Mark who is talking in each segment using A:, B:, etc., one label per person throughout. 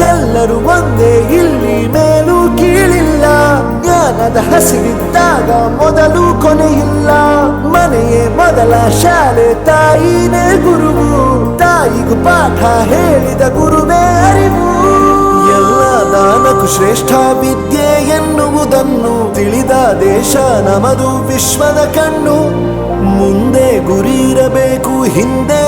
A: ಎಲ್ಲರೂ ಒಂದೇ ಇಲ್ಲಿ ಮೇಲೂ ಕೀಳಿಲ್ಲ. ಜ್ಞಾನದ ಹಸಿವಿದ್ದಾಗ ಮೊದಲು ಕೊನೆಯಿಲ್ಲ. ಮನೆಯೇ ಮೊದಲ ಶಾಲೆ, ತಾಯಿನೇ ಗುರುವು. ತಾಯಿಗೂ ಪಾಠ ಹೇಳಿದ ಗುರುವೇ ಅರಿವು. ಎಲ್ಲ ದಾನಕು ಶ್ರೇಷ್ಠ ವಿದ್ಯೆ ಎನ್ನುವುದನ್ನು ತಿಳಿದ ದೇಶ ನಮದು ವಿಶ್ವದ ಕಣ್ಣು. ಮುಂದೆ ಗುರಿ ಇರಬೇಕು ಹಿಂದೆ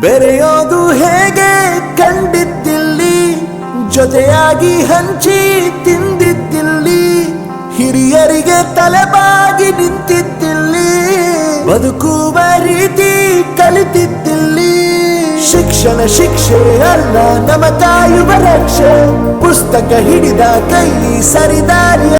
A: ಬೆರೆಯೋದು ಹೇಗೆ ಕಂಡಿದ್ದಿಲ್ಲಿ? ಜೊತೆಯಾಗಿ ಹಂಚಿ ತಿಂದಿದ್ದಿಲ್ಲಿ? ಹಿರಿಯರಿಗೆ ತಲೆಬಾಗಿ ನಿಂತಿದ್ದಿಲ್ಲಿ? ಬದುಕುವ ರೀತಿ ಕಲಿತಿದ್ದಿಲ್ಲಿ ಶಿಕ್ಷಣ ಶಿಕ್ಷೆ ಅಲ್ಲ ನಮ ತಾಯುವ ರಕ್ಷೆ ಪುಸ್ತಕ ಹಿಡಿದ ಕೈ ಸರಿದಾರಿ